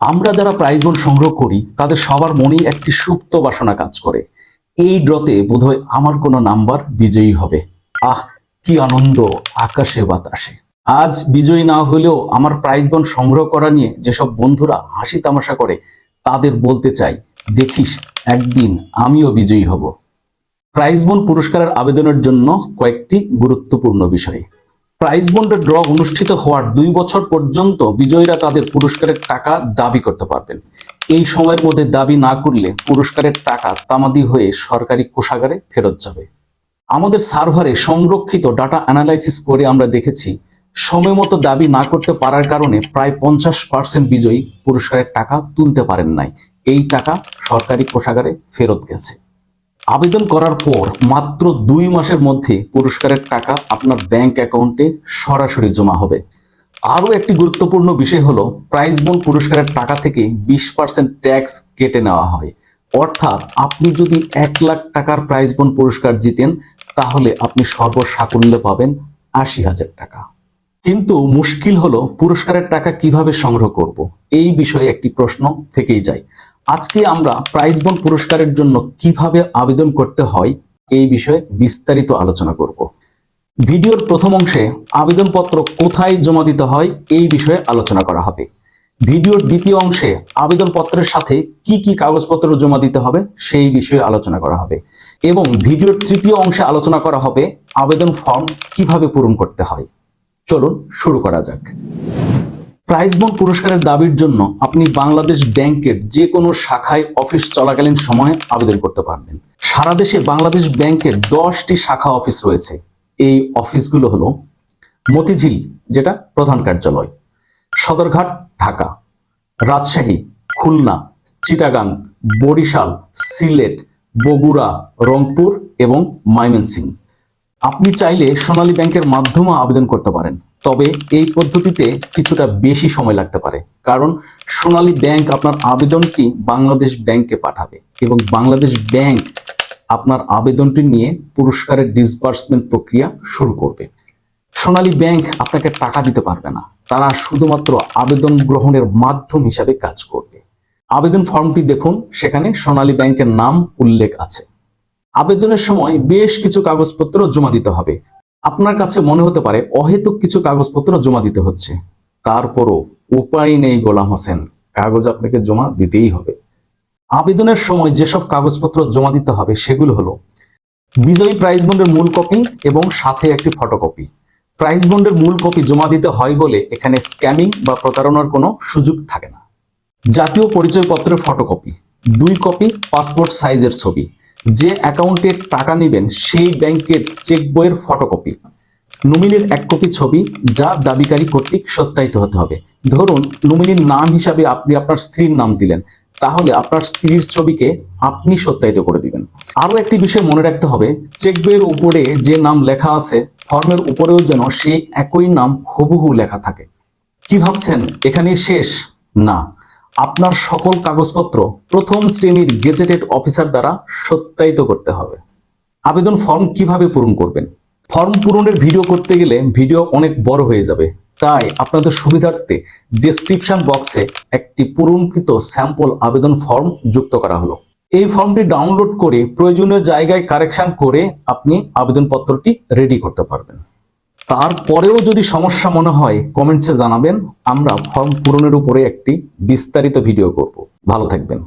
আমরা যারা prize bond সংগ্রহ করি, তাদের সবার মনেই একটি সুপ্ত বাসনা কাজ করে। এই ড্রতে বোধহয় আমার কোনো নাম্বার বিজয়ী হবে। আহ, কি আনন্দ, আকাশে বাতাসে। আজ বিজয়ী না হলেও আমার প্রাইজ বন্ড সংগ্রহ করা নিয়ে যেসব বন্ধুরা হাসি তামাশা করে, তাদের বলতে চাই, দেখিস, একদিন আমিও বিজয়ী হব। প্রাইজ বন্ড পুরস্কারের আবেদনের জন্য কয়েকটি গুরুত্বপূর্ণ বিষয়। প্রাইজ বন্ডের ড্র অনুষ্ঠিত হওয়ার দুই বছর পর্যন্ত বিজয়ীরা তাদের পুরস্কারের টাকা দাবি করতে পারবেন। এই সময়ের মধ্যে দাবি না করলে পুরস্কারের টাকা তামাদি হয়ে সরকারি কোষাগারে ফেরত যাবে। আমাদের সার্ভারে সংরক্ষিত ডাটা অ্যানালাইসিস করে আমরা দেখেছি সময় মতো দাবি না করতে পারার কারণে প্রায় পঞ্চাশ পার্সেন্ট বিজয়ী পুরস্কারের টাকা তুলতে পারেন নাই। এই টাকা সরকারি কোষাগারে ফেরত গেছে। আবেদন করার পর মাত্র দুই মাসের মধ্যে পুরস্কারের টাকা আপনার ব্যাংক অ্যাকাউন্টে সরাসরি জমা হবে। আরও একটি গুরুত্বপূর্ণ বিষয় হলো প্রাইজ বোন পুরস্কারের টাকা থেকে বিশ পার্সেন্ট ট্যাক্স কেটে নেওয়া হয়। অর্থাৎ আপনি যদি এক লাখ টাকার প্রাইজ বোন পুরস্কার জিতেন, তাহলে আপনি সর্বসাকুল্যে পাবেন আশি হাজার টাকা। কিন্তু মুশকিল হলো পুরস্কারের টাকা কীভাবে সংগ্রহ করব? এই বিষয়ে একটি প্রশ্ন থেকেই যায়। আজকে আমরা প্রাইজ বন্ড পুরস্কারের জন্য কীভাবে আবেদন করতে হয় এই বিষয়ে বিস্তারিত আলোচনা করব। ভিডিওর প্রথম অংশে আবেদনপত্র কোথায় জমা দিতে হয় এই বিষয়ে আলোচনা করা হবে। ভিডিওর দ্বিতীয় অংশে আবেদনপত্রের সাথে কি কি কাগজপত্র জমা দিতে হবে সেই বিষয়ে আলোচনা করা হবে এবং ভিডিওর তৃতীয় অংশে আলোচনা করা হবে আবেদন ফর্ম কীভাবে পূরণ করতে হয়। চলুন শুরু করা যাক। প্রাইজ বন্ড পুরস্কারের দাবির জন্য আপনি বাংলাদেশ ব্যাংকের যে কোনো শাখায় অফিস চলাকালীন সময়ে আবেদন করতে পারবেন। সারা দেশে বাংলাদেশ ব্যাংকের দশটি শাখা অফিস রয়েছে। এই অফিসগুলো হলো মতিঝিল, যেটা প্রধান কার্যালয়, সদরঘাট, ঢাকা, রাজশাহী, খুলনা, চিটাগাং, বরিশাল, সিলেট, বগুড়া, রংপুর এবং ময়মনসিংহ। আপনি চাইলে সোনালী ব্যাংকের মাধ্যমে আবেদন করতে পারেন, তবে এই পদ্ধতিতে কিছুটা বেশি সময় লাগতে পারে, কারণ সোনালী ব্যাংক আপনার আবেদনটি বাংলাদেশ ব্যাংকে পাঠাবে এবং বাংলাদেশ ব্যাংক আপনার আবেদনটি নিয়ে পুরস্কারের ডিসবার্সমেন্ট প্রক্রিয়া শুরু করবে। সোনালী ব্যাংক আপনাকে টাকা দিতে পারবে না, তারা শুধুমাত্র আবেদন গ্রহণের মাধ্যম হিসাবে কাজ করবে। আবেদন ফর্মটি দেখুন, সেখানে সোনালী ব্যাংকের নাম উল্লেখ আছে। আবেদনের সময় বেশ কিছু কাগজপত্র জমা দিতে হবে। আপনার কাছে মনে হতে পারে অহেতুক কিছু কাগজপত্র জমা দিতে হচ্ছে। তারপরও উপায় নেই গোলাম হোসেন, কাগজ আপনাকে জমা দিতেই হবে। আবেদনের সময় যেসব কাগজপত্র জমা দিতে হবে সেগুলো হলো বিজয়ী প্রাইজ বন্ডের মূল কপি এবং সাথে একটি ফটোকপি। প্রাইজ বন্ডের মূল কপি জমা দিতে হয় বলে এখানে স্ক্যামিং বা প্রতারণার কোনো সুযোগ থাকে না। জাতীয় পরিচয়পত্রের ফটোকপি, দুই কপি, পাসপোর্ট সাইজের ছবি যে অ্যাকাউন্টে টাকা নেবেন সেই ব্যাংকের চেক বইয়ের ফটোকপি। নমিনির এক কপি ছবি যা দাবিকারী কর্তৃক সত্যায়িত হতে হবে। ধরুন, নমিনির নাম হিসাবে আপনি আপনার স্ত্রীর নাম দিলেন। তাহলে আপনার স্ত্রীর ছবিকে আপনি সত্যায়িত করে দিবেন। আরও একটি বিষয় মনে রাখতে হবে, চেক বইয়ের উপরে যে নাম লেখা আছে, ফর্মের উপরেও যেন সেই একই নাম হুবহু লেখা থাকে। কি ভাবছেন? এখানেই শেষ? না। আপনার সকল কাগজপত্র প্রথম শ্রেণির গেজেটেড অফিসার দ্বারা সত্যায়িত করতে হবে। আবেদন ফর্ম কীভাবে পূরণ করবেন? ফর্ম পূরণের ভিডিও করতে গেলে ভিডিও অনেক বড় হয়ে যাবে। তাই আপনাদের সুবিধার্থে ডেসক্রিপশন বক্সে একটি পূরণকৃত স্যাম্পল আবেদন ফর্ম যুক্ত করা হলো। এই ফর্মটি ডাউনলোড করে প্রয়োজনীয় জায়গায় কারেকশন করে আপনি আবেদনপত্রটি রেডি করতে পারবেন। তারপরেও যদি সমস্যা মনে হয় কমেন্টসে জানাবেন। আমরা ফর্ম পূরণের উপরে একটি বিস্তারিত ভিডিও করব। ভালো থাকবেন।